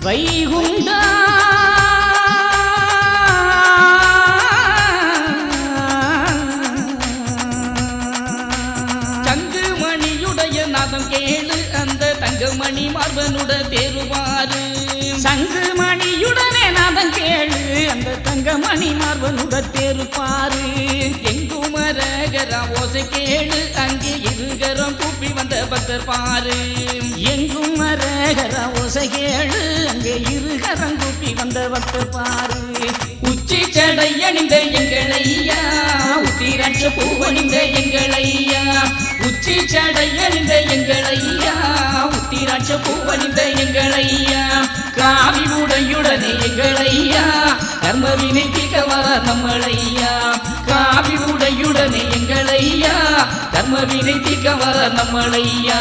வைகுண்டா. சங்கு நாதம் கேளு அந்த தங்கமணி மார்பனுட தேருவாரு சங்குமணியுடனே நாதம் கேளு அந்த தங்கமணி மார்பனுட தேருப்பாரு எங்கும் அரகரா ஓசை கேளு அங்கே இருகரம் கூப்பி வந்த பக்தர் பாரு எங்கும் மரகர ஓசை கேளு அங்கே இரு கரங்கூட்டி வந்த பக்தர் பாரு. உச்சி சடை அணிந்த எங்கள் எங்களையா உத்திராட்ச பூவணிந்த ஐயா உச்சி சடை அணிந்த எங்கள் ஐயா உத்திராட்ச பூவணிந்த ஐயா காவி உடையுடனே எங்கள் ஐயா கர்ம வினை தீக்க வர நம்மளையா. காவி உடையுடனே எங்கள் ஐயா கர்ம வினை தீக்க வர நம்மளையா.